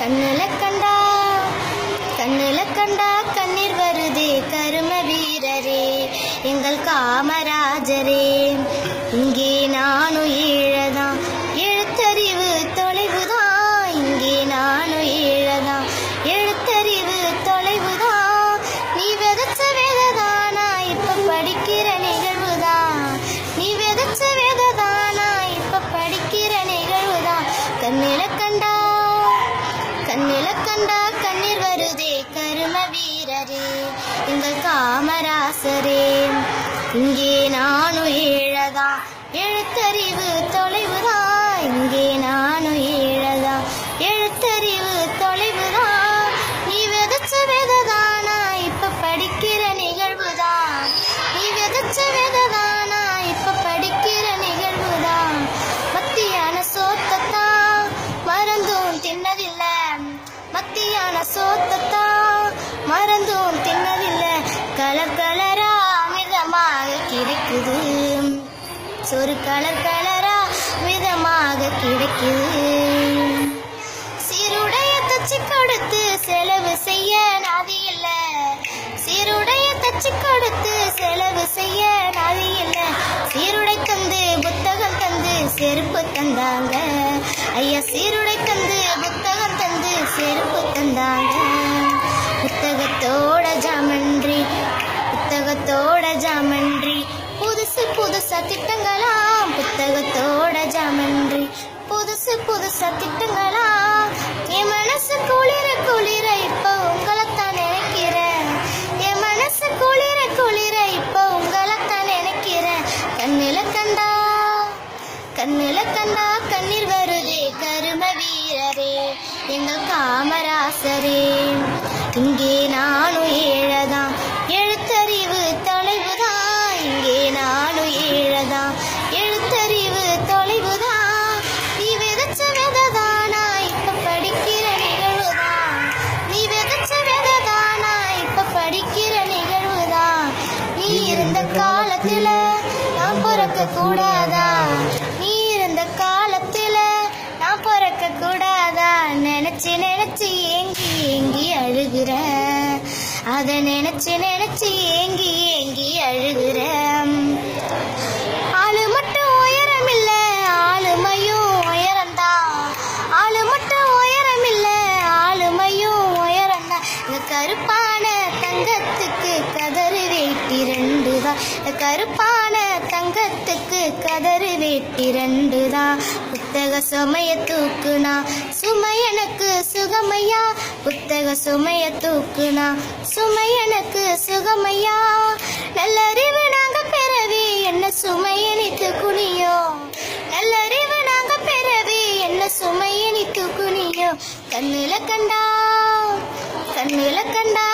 கண்ணில கண்டா கண்ணில கண்டா கண்ணீர் வருதே கரும வீரரே எங்கள் காமராஜரே. இங்கே நானும் ஈழதான் எழுத்தறிவு தொலைவுதான். இங்கே நானும் ஈழதான் எழுத்தறிவு தொலைவுதான். நீ விதச்ச வேததானா இப்ப படிக்கிற நிகழ்வுதான். நீ விதச்ச வேததானா இப்ப படிக்கிற நிகழ்வுதான். கண்ணில கண்டா கண்ணில கண்டா கண்ணீர் வருதே கரும வீரரே எங்கள் காமராசரே. இங்கே நானும் ஏழதா எழுத்தறிவு கிடைக்குது. சொரு கலர் கலரா விதமாக கிடைக்குது. சீருடைய தச்சு கொடுத்து செலவு செய்ய நாதி இல்ல. சீருடைய தச்சு கொடுத்து செலவு செய்ய நாதி இல்ல. சீருடை தந்து புத்தகம் தந்து செருப்பு தந்தாங்க. ஐயா சீருடை புதுசு புதுசா திட்டங்களாம் புத்தகத்தோட ஜாமன்றி. புதுசு புதுசா திட்டங்களாம். என் மனசு குளிர குளிர இப்ப உங்களைத்தான் நினைக்கிறேன். என் மனசு குளிர குளிர இப்ப உங்களைத்தான் நினைக்கிறேன். கண்ணில கண்டா கண்ணில கண்டா கண்ணீர் வருதே கரும வீரரே. எங்கள் காமராசரே. இங்கே நான் நீ இருந்த காலத்துல நான் பிறக்க கூடாதா நீ இருந்த காலத்துல நான் பிறக்க கூடாதா நினைச்சு நினைச்சு ஏங்கி ஏங்கி அழுகுற. அத நினைச்சு நினைச்சு ஏங்கி ஏங்கி அழுகிற. ஆளு மட்டும் உயரம் இல்ல ஆளுமையும் உயரம்தான் ஆளு மட்டும் உயரம் இல்ல ஆளுமையும் உயரம்தான் இந்த கருப்பான தங்கத்துக்கு கதை வேட்டி தான் கருப்பான தங்கத்துக்கு கதறு வேட்டி தான் புத்தக சுமைய தூக்குனா சுமை எனக்கு சுகமையா. புத்தக சுமைய தூக்குனா சுமை எனக்கு சுகமையா. நல்லறிவு நாங்க பிறவி என்ன சுமையனித்து குனியோ நல்லறிவு நாங்க பிறவி என்ன சுமையனித்து குனியோ கண்ணில கண்டா. கண்ணில கண்டா